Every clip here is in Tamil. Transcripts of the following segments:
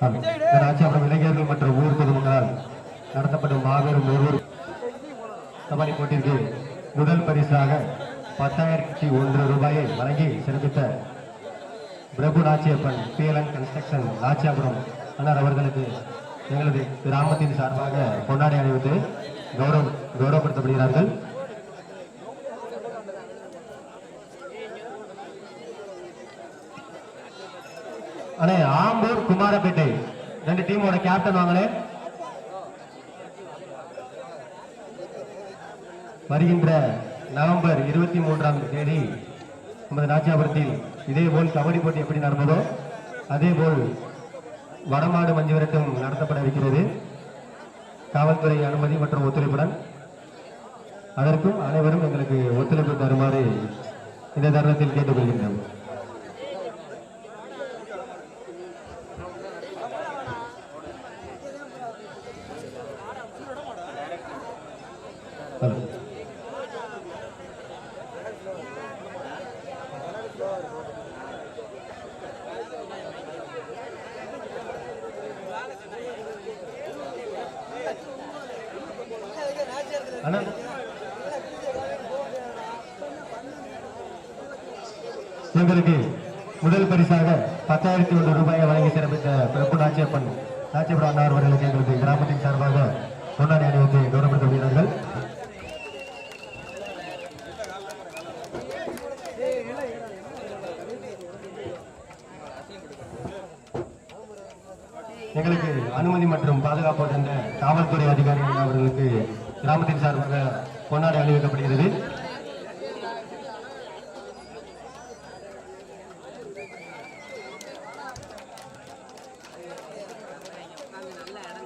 ராஜாபுரம் இளைஞர்கள் மற்றும் ஊர் பொதுமக்களால் நடத்தப்படும் மாபெரும் ஒவ்வொரு கபடி போட்டிக்கு முதல் பரிசாக பத்தாயிரத்தி ஒன்று ரூபாயை வழங்கி சிறப்பித்த பிரபு நாச்சியப்பன் பிஎல்என் கன்ஸ்ட்ரக்ஷன் ராஜாபுரம் அண்ணார் அவர்களுக்கு எங்களது கிராமத்தின் சார்பாக கொண்டாடி அணிவித்து கௌரவம் கௌரவப்படுத்தப்படுகிறார்கள். அண்ணே ஆம்பூர் குமாரப்பேட்டை. ரெண்டு டீமோட கேப்டன் வாங்களே. வருகின்ற நவம்பர் இருபத்தி மூன்றாம் தேதி நமது நாச்சியாபுரத்தில் இதேபோல் கபடி போட்டி எப்படி நடந்ததோ அதே போல் வடமாடு மஞ்சுவரட்டும் நடத்தப்பட இருக்கிறது. காவல்துறை அனுமதி மற்றும் ஒத்துழைப்புடன். அதற்கும் அனைவரும் எங்களுக்கு ஒத்துழைப்பு தருமாறு இந்த தருணத்தில் கேட்டுக்கொள்கின்றோம். அண்ணா எங்களுக்கு முதல் பரிசாக பத்தாயிரத்தி ஒன்று ரூபாயை வழங்கி சிறப்பித்த பிரபு நாச்சியப்பன் நாச்சியப்பன் அண்ணா அவர்களுக்கு எங்களது கிராமத்தின் சார்பாக முன்னாடி அணிவித்து கௌரவப்படுத்துகிறார்கள் எங்களுக்கு அனுமதி மற்றும் பாதுகாப்பு தந்த காவல்துறை அதிகாரிகள் அவர்களுக்கு கிராமத்தின் சார்பாக கொண்டாடி அணிவிக்கப்படுகிறது.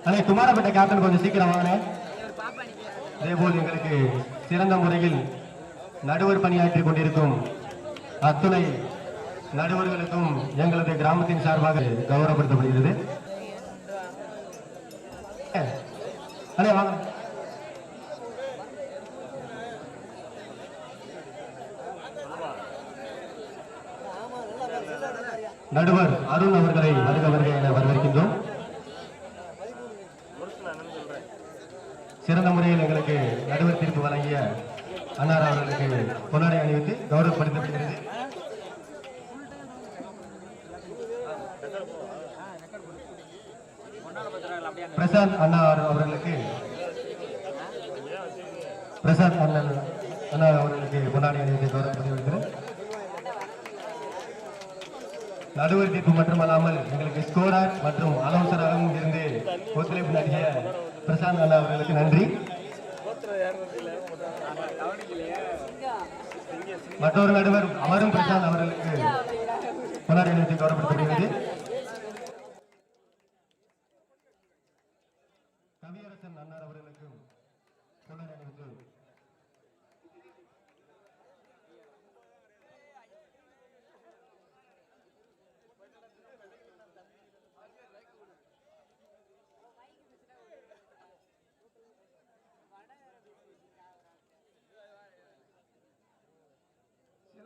அதே குமாரப்பட்ட கேப்டன் கொஞ்சம் சீக்கிரம் வாங்க. அதேபோல் எங்களுக்கு சிறந்த முறையில் நடுவர் பணியாற்றிக் கொண்டிருக்கும் அத்துணை நடுவர்களுக்கும் எங்களது கிராமத்தின் சார்பாக கௌரவப்படுத்தப்படுகிறது அண்ணே வாங்க நடுவர் அருண் அவர்களை வருக வருக என வரவேற்கின்றோம். சிறந்த முறையில் எங்களுக்கு நடுவர் தீர்ப்பு வழங்கிய அன்னார் அவர்களுக்கு கொண்டாடி அணிவித்து கௌரவப்படுத்தப்படுகிறது. பிரசாந்த் அண்ணா அவர்களுக்கு பிரசாந்த் அண்ணன் அண்ணா அவர்களுக்கு கொண்டாடி அணிவித்து கௌரவப்படுத்தப்படுகிறது நடுவர் தீர்ப்பு மட்டுமல்லாமல் எங்களுக்கு ஸ்கோரர் மற்றும் ஆலோசகராகவும் இருந்து ஒத்துழைப்பு நல்கிய பிரசாந்த் அண்ணா அவர்களுக்கு நன்றி. மற்றொரு நடுவர் அவரும் பிரசாந்த் அவர்களுக்கு கொண்டாடி அணிவித்து கௌரவப்படுத்தப்படுகிறது கவியரசன் அண்ணார் அவர்களுக்கும் கொண்டாடி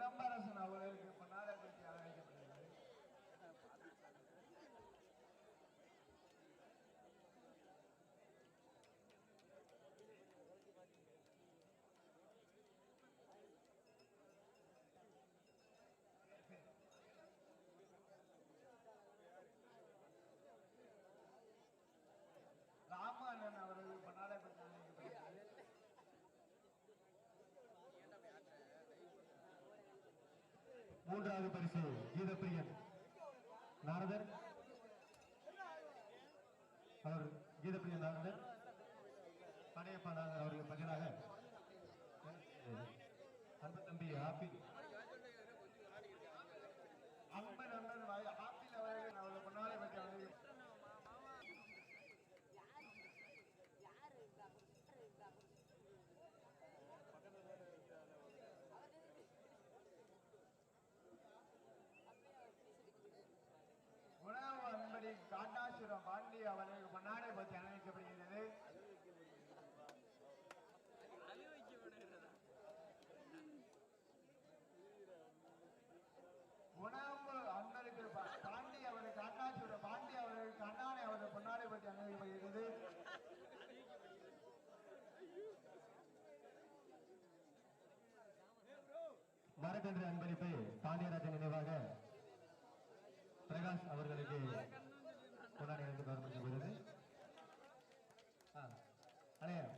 அணிவித்து சிலம்பரசன் அவர்களுக்கு பொன்னாடப்பட்டி மூன்றாவது பரிசு. கீதப்பிரியன் நாரதர். அவர் கீதப்பிரியன் நாரதர். படையப்பா நாரதர் அவர்களுக்கு பதிலாக அன்பு தம்பி ஹாப்பி பாண்டியராஜன் நினைவாக பிரகாஷ் அவர்களுக்கு கொண்டாடி கவர்மெண்ட்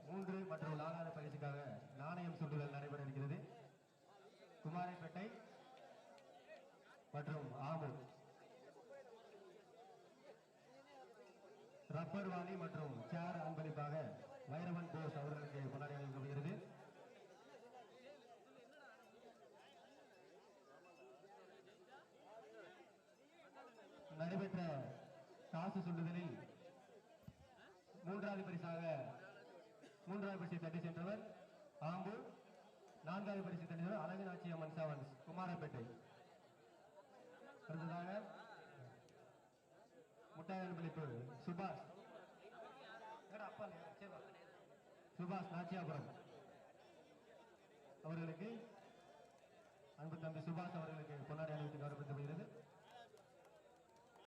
மூன்று மற்றும் நாலாவது பயிற்சிக்காக நாணயம் சுட்டுதல் நடைபெற இருக்கிறது. குமாரப்பேட்டை மற்றும் ஆமூர் ரப்பர் வாலி மற்றும் சேர் அன்பளிப்பாக வைரவன் போஸ் அவர்களுக்கு கொண்டாடி அளிக்கப்படுகிறது காசு சுண்டுதலில் மூன்றாவது பரிசாக மூன்றாவது பரிசை தட்டி சென்றவர் ஆம்பூர் நான்காவது பரிசு தட்டி சென்றவர் அழகுநாச்சி அம்மன் செவன்ஸ் குமாரப்பேட்டை. அடுத்ததாக முட்டாய் பிடிப்பு சுபாஷ் சுபாஷ் நாச்சியாபுரம். அவர்களுக்கு அன்பு தம்பி சுபாஷ் அவர்களுக்கு கொண்டாடி அணிவித்து கௌரவப்படுத்தப்படுகிறது